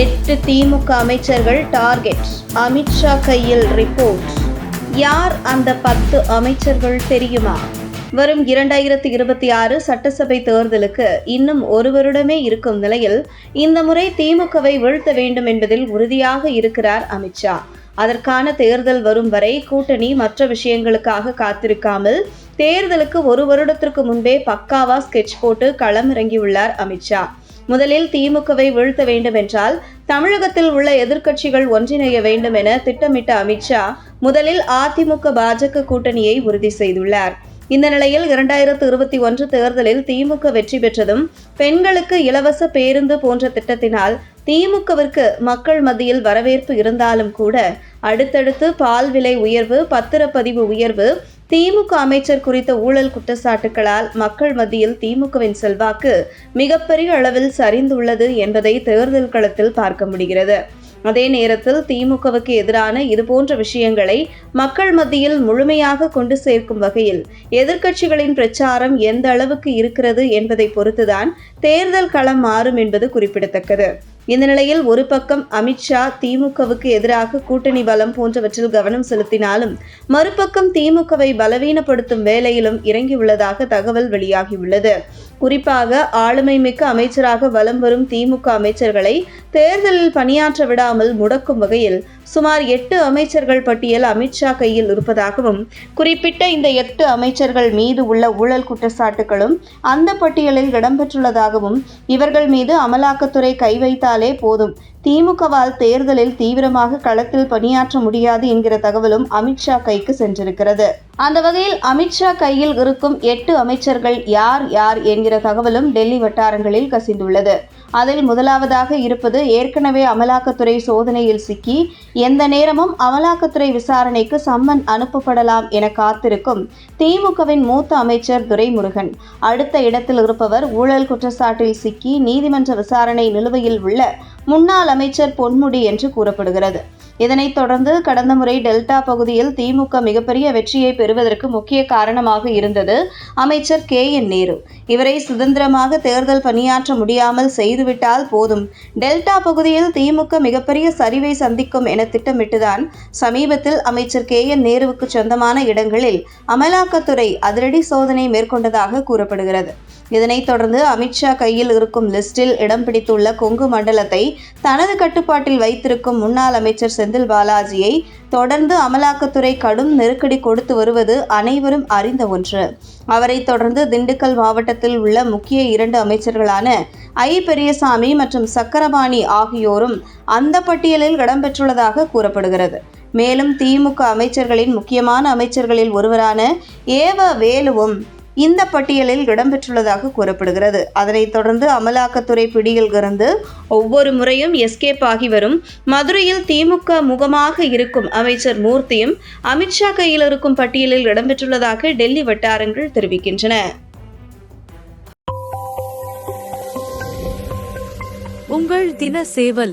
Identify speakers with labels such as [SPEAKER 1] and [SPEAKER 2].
[SPEAKER 1] எட்டு திமுக அமைச்சர்கள் டார்கெட். அமித்ஷா கையில் ரிப்போர்ட். யார் அந்த பத்து அமைச்சர்கள் தெரியுமா? வரும் இரண்டாயிரத்தி இருபத்தி ஆறு சட்டசபை தேர்தலுக்கு இன்னும் ஒரு வருடமே இருக்கும் நிலையில் இந்த முறை திமுகவை வீழ்த்த வேண்டும் என்பதில் உறுதியாக இருக்கிறார் அமித்ஷா அதற்கான தேர்தல் வரும் வரை கூட்டணி மற்ற விஷயங்களுக்காக காத்திருக்காமல் தேர்தலுக்கு ஒரு வருடத்திற்கு முன்பே பக்காவா ஸ்கெட்ச் போட்டு களமிறங்கியுள்ளார் அமித்ஷா முதலில் திமுகவை வீழ்த்த வேண்டும் என்றால் தமிழகத்தில் உள்ள எதிர்க்கட்சிகள் ஒன்றிணைய வேண்டும் என திட்டமிட்ட அமித்ஷா முதலில் அதிமுக பாஜக கூட்டணியை உறுதி செய்துள்ளார். இந்த நிலையில் இரண்டாயிரத்து இருபத்தி ஒன்று தேர்தலில் திமுக வெற்றி பெற்றதும் பெண்களுக்கு இலவச பேருந்து போன்ற திட்டத்தினால் திமுகவிற்கு மக்கள் மத்தியில் வரவேற்பு இருந்தாலும் கூட அடுத்தடுத்து பால் விலை உயர்வு பத்திரப்பதிவு உயர்வு திமுக அமைச்சர் குறித்த ஊழல் குற்றச்சாட்டுகளால் மக்கள் மத்தியில் திமுகவின் செல்வாக்கு மிகப்பெரிய அளவில் சரிந்துள்ளது என்பதை தேர்தல் களத்தில் பார்க்க முடிகிறது. அதே நேரத்தில் திமுகவுக்கு எதிரான இதுபோன்ற விஷயங்களை மக்கள் மத்தியில் முழுமையாக கொண்டு சேர்க்கும் வகையில் எதிர்க்கட்சிகளின் பிரச்சாரம் எந்த அளவுக்கு இருக்கிறது என்பதை பொறுத்துதான் தேர்தல் களம் மாறும் என்பது குறிப்பிடத்தக்கது. இந்த நிலையில் ஒரு பக்கம் அமித்ஷா திமுகவுக்கு எதிராக கூட்டணி பலம் போன்றவற்றில் கவனம் செலுத்தினாலும் மறுபக்கம் திமுகவை பலவீனப்படுத்தும் வேலையிலும் இறங்கியுள்ளதாக தகவல் வெளியாகியுள்ளது. குறிப்பாக ஆளுமை மிக்க அமைச்சராக வலம் வரும் திமுக அமைச்சர்களை தேர்தலில் பணியாற்ற விடாமல் முடக்கும் வகையில் சுமார் எட்டு அமைச்சர்கள் பட்டியல் அமித்ஷா கையில் இருப்பதாகவும் குறிப்பிட்ட இந்த எட்டு அமைச்சர்கள் மீது உள்ள ஊழல் குற்றச்சாட்டுகளும் அந்த பட்டியலில் இடம்பெற்றுள்ளதாகவும் இவர்கள் மீது அமலாக்கத்துறை கை வைத்தாலே போதும் திமுகவால் தேர்தலில் தீவிரமாக களத்தில் பணியாற்ற முடியாது என்கிற தகவலும் அமித்ஷா கைக்கு சென்றிருக்கிறது. அந்த வகையில் அமித்ஷா கையில் இருக்கும் எட்டு அமைச்சர்கள் யார் யார் என்கிற தகவலும் டெல்லி வட்டாரங்களில் கசிந்துள்ளது. அதில் முதலாவதாக இருப்பது ஏற்கனவே அமலாக்கத்துறை சோதனையில் சிக்கி எந்த நேரமும் அமலாக்கத்துறை விசாரணைக்கு சம்மன் அனுப்பப்படலாம் என காத்திருக்கும் திமுகவின் மூத்த அமைச்சர் துரைமுருகன். அடுத்த இடத்தில் இருப்பவர் ஊழல் குற்றச்சாட்டில் சிக்கி நீதிமன்ற விசாரணை நிலுவையில் உள்ள முன்னாள் அமைச்சர் பொன்முடி என்று கூறப்படுகிறது. இதனைத் தொடர்ந்து கடந்த முறை டெல்டா பகுதியில் திமுக மிகப்பெரிய வெற்றியை பெறுவதற்கு முக்கிய காரணமாக இருந்தது அமைச்சர் கே என் நேரு. இவரை சுதந்திரமாக தேர்தல் பணியாற்ற முடியாமல் செய்துவிட்டால் போதும். டெல்டா பகுதியில் திமுக மிகப்பெரிய சரிவை சந்திக்கும் என திட்டமிட்டுதான் சமீபத்தில் அமைச்சர் கே என் நேருவுக்கு சொந்தமான இடங்களில் அமலாக்கத்துறை அதிரடி சோதனை மேற்கொண்டதாக கூறப்படுகிறது. இதனைத் தொடர்ந்து அமித்ஷா கையில் இருக்கும் லிஸ்டில் இடம் பிடித்துள்ள கொங்கு மண்டலத்தை தனது கட்டுப்பாட்டில் வைத்திருக்கும் முன்னாள் அமைச்சர் செந்தில் பாலாஜியை தொடர்ந்து அமலாக்கத்துறை கடும் நெருக்கடி கொடுத்து வருவது அனைவரும் அறிந்த ஒன்று. அவரைத் தொடர்ந்து திண்டுக்கல் மாவட்டத்தில் உள்ள முக்கிய இரண்டு அமைச்சர்களான ஐ. பெரியசாமி மற்றும் சக்கரபாணி ஆகியோரும் அந்த பட்டியலில் இடம்பெற்றுள்ளதாக கூறப்படுகிறது. மேலும் திமுக அமைச்சர்களின் முக்கியமான அமைச்சர்களில் ஒருவரான ஏவ வேலுவும் இந்த பட்டியலில் இடம்பெற்றுள்ளதாக கூறப்படுகிறது. அதனைத் தொடர்ந்து அமலாக்கத்துறை பிடியில் இருந்து ஒவ்வொரு முறையும் எஸ்கேப் ஆகி வரும். மதுரையில் திமுக முகமாக இருக்கும் அமைச்சர் மூர்த்தியும் அமித்ஷா கையில் இருக்கும் பட்டியலில் இடம்பெற்றுள்ளதாக டெல்லி வட்டாரங்கள் தெரிவிக்கின்றன.
[SPEAKER 2] உங்கள் தின சேவல்